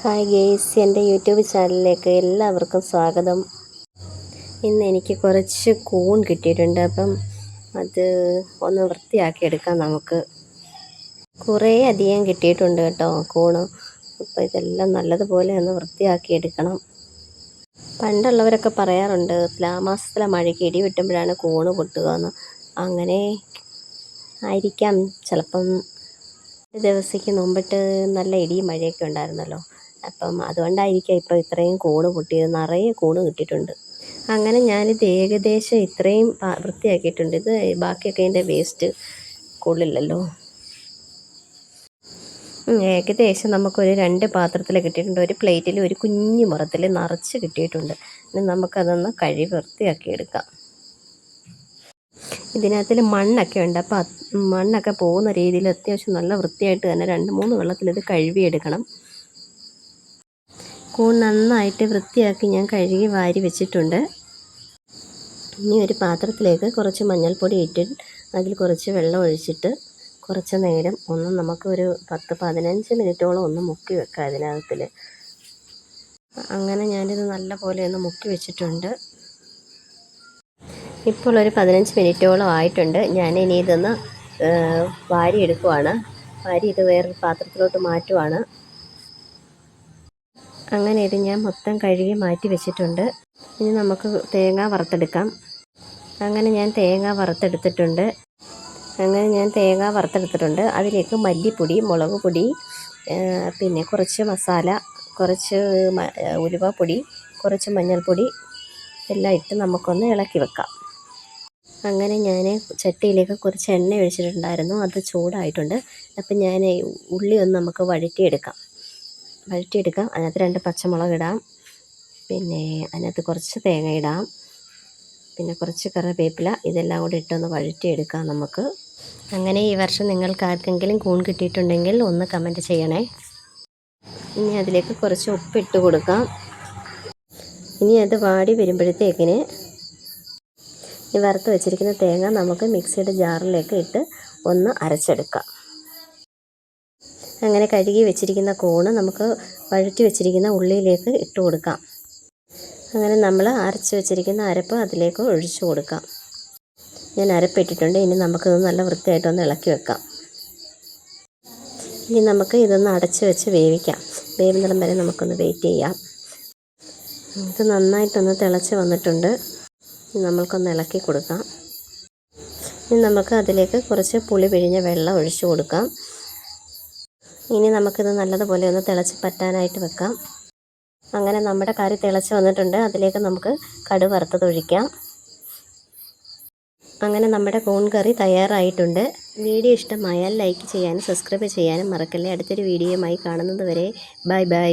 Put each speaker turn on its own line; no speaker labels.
Hi guys എന്റെ YouTube ചാനലിലേക്ക് എല്ലാവർക്കും സ്വാഗതം. ഇന്ന് എനിക്ക് കുറച്ച് കൂൺ കിട്ടിയിട്ടുണ്ട് അപ്പം അത് ഒന്ന് വൃത്തിയാക്കി എടുക്കാം നമുക്ക്. കുറേ അധികം കിട്ടിയിട്ടുണ്ട് കേട്ടോ കൂണ്. അപ്പോൾ ഇതെല്ലാം നല്ലതുപോലെ ഒന്ന് വൃത്തിയാക്കി എടുക്കണം പണ്ടുള്ളവരൊക്കെ പറയാറുണ്ട് തുലാമാസത്തിലെ മഴയ്ക്ക് ഇടി വിട്ടുമ്പോഴാണ് കൂണ് പൊട്ടുക എന്ന്. അങ്ങനെ ആയിരിക്കാം ചിലപ്പം. ഒരു ദിവസത്തേക്ക് മുമ്പിട്ട് നല്ല ഇടിയും മഴയൊക്കെ ഉണ്ടായിരുന്നല്ലോ. അപ്പം അതുകൊണ്ടായിരിക്കാം ഇപ്പോൾ ഇത്രയും കൂട് പൊട്ടിയത്. നിറയെ കൂട് കിട്ടിയിട്ടുണ്ട്. അങ്ങനെ ഞാനിത് ഏകദേശം ഇത്രയും വൃത്തിയാക്കിയിട്ടുണ്ട്. ഇത് ബാക്കിയൊക്കെ എന്റെ വേസ്റ്റ് കൊള്ളില്ലല്ലോ ഏകദേശം നമുക്കൊരു രണ്ട് പാത്രത്തിൽ കിട്ടിയിട്ടുണ്ട്. ഒരു പ്ലേറ്റിൽ ഒരു കുഞ്ഞു മുറത്തിൽ നിറച്ച് കിട്ടിയിട്ടുണ്ട്. ഇനി നമുക്കതൊന്ന് കഴുകി വൃത്തിയാക്കി എടുക്കാം. ഇതിനകത്തിൽ മണ്ണൊക്കെ ഉണ്ട്. അപ്പോൾ മണ്ണൊക്കെ പോകുന്ന രീതിയിൽ അത്യാവശ്യം നല്ല വൃത്തിയായിട്ട് തന്നെ രണ്ട് മൂന്ന് വെള്ളത്തിൽ ഇത് കഴുകിയെടുക്കണം. കൂൺ നന്നായിട്ട് വൃത്തിയാക്കി ഞാൻ കഴുകി വാരി വെച്ചിട്ടുണ്ട്. ഇനി ഒരു പാത്രത്തിലേക്ക് കുറച്ച് മഞ്ഞൾപ്പൊടി ഇട്ട് അതിൽ കുറച്ച് വെള്ളം ഒഴിച്ചിട്ട് കുറച്ച് നേരം ഒന്ന് നമുക്ക് ഒരു പത്ത് പതിനഞ്ച് മിനിറ്റോളം ഒന്ന് മുക്കി വെക്കാം അതിനകത്തിൽ. അങ്ങനെ ഞാനിത് നല്ല പോലെ ഒന്ന് മുക്കി വെച്ചിട്ടുണ്ട്. ഇപ്പോൾ ഒരു പതിനഞ്ച് മിനിറ്റോളം ആയിട്ടുണ്ട്. ഞാൻ ഇനി ഇതൊന്ന് വാരിയെടുക്കുവാണ്. വാരി ഇത് വേറൊരു പാത്രത്തിലോട്ട് മാറ്റുവാണ്. അങ്ങനെ ഇത് ഞാൻ മൊത്തം കഴുകി മാറ്റി വെച്ചിട്ടുണ്ട്. ഇനി നമുക്ക് തേങ്ങ വറുത്തെടുക്കാം. അങ്ങനെ ഞാൻ തേങ്ങ വറുത്തെടുത്തിട്ടുണ്ട്. അങ്ങനെ ഞാൻ തേങ്ങ വറുത്തെടുത്തിട്ടുണ്ട്. അതിലേക്ക് മല്ലിപ്പൊടി മുളക് പൊടി പിന്നെ കുറച്ച് മസാല കുറച്ച് ഉലുവ ഉലുവപ്പൊടി കുറച്ച് മഞ്ഞൾപ്പൊടി എല്ലാം ഇട്ട് നമുക്കൊന്ന് ഇളക്കി വെക്കാം. അങ്ങനെ ഞാൻ ചട്ടിയിലേക്ക് കുറച്ച് എണ്ണ ഒഴിച്ചിട്ടുണ്ടായിരുന്നു. അത് ചൂടായിട്ടുണ്ട്. അപ്പം ഞാൻ ഉള്ളി ഒന്ന് നമുക്ക് വഴറ്റിയെടുക്കാം. വഴറ്റിയെടുക്കാം. അതിനകത്ത് രണ്ട് പച്ചമുളക് ഇടാം. പിന്നെ അതിനകത്ത് കുറച്ച് തേങ്ങ ഇടാം. പിന്നെ കുറച്ച് കറിവേപ്പില ഇതെല്ലാം കൂടി ഇട്ടൊന്ന് വഴറ്റിയെടുക്കാം നമുക്ക്. അങ്ങനെ ഈ വർഷം നിങ്ങൾക്ക് ആർക്കെങ്കിലും കൂൺ കിട്ടിയിട്ടുണ്ടെങ്കിൽ ഒന്ന് കമന്റ് ചെയ്യണേ. ഇനി അതിലേക്ക് കുറച്ച് ഉപ്പിട്ട് കൊടുക്കാം. ഇനി അത് വാടി വരുമ്പോഴത്തേക്കിന് ഈ വറുത്ത് വെച്ചിരിക്കുന്ന തേങ്ങ നമുക്ക് മിക്സിയുടെ ജാറിലേക്ക് ഇട്ട് ഒന്ന് അരച്ചെടുക്കാം. അങ്ങനെ കഴുകി വെച്ചിരിക്കുന്ന കോണ് നമുക്ക് വഴറ്റി വെച്ചിരിക്കുന്ന ഉള്ളിയിലേക്ക് ഇട്ട് കൊടുക്കാം. അങ്ങനെ നമ്മൾ അരച്ച് വെച്ചിരിക്കുന്ന അരപ്പ് അതിലേക്ക് ഒഴിച്ചു കൊടുക്കാം. ഞാൻ അരപ്പിട്ടിട്ടുണ്ട്. ഇനി നമുക്കിത് നല്ല വൃത്തിയായിട്ടൊന്ന് ഇളക്കി വെക്കാം. ഇനി നമുക്ക് ഇതൊന്ന് അടച്ച് വെച്ച് വേവിക്കാം. വേവുന്നിടം വരെ നമുക്കൊന്ന് വെയിറ്റ് ചെയ്യാം. ഇത് നന്നായിട്ടൊന്ന് തിളച്ച് വന്നിട്ടുണ്ട്. നമ്മൾക്കൊന്ന് ഇളക്കി കൊടുക്കാം. ഇനി നമുക്ക് അതിലേക്ക് കുറച്ച് പുളി പിഴിഞ്ഞ വെള്ളം ഒഴിച്ചു കൊടുക്കാം. ഇനി നമുക്കിത് നല്ലതുപോലെ ഒന്ന് തിളച്ച് പറ്റാനായിട്ട് വെക്കാം. അങ്ങനെ നമ്മുടെ കറി തിളച്ച് വന്നിട്ടുണ്ട്. അതിലേക്ക് നമുക്ക് കടു വറുത്തത് ഒഴിക്കാം. അങ്ങനെ നമ്മുടെ കൂൺ കറി തയ്യാറായിട്ടുണ്ട്. വീഡിയോ ഇഷ്ടമായാൽ ലൈക്ക് ചെയ്യാനും സബ്സ്ക്രൈബ് ചെയ്യാനും മറക്കല്ലേ. അടുത്തൊരു വീഡിയോയുമായി കാണുന്നത് വരെ ബൈ ബൈ.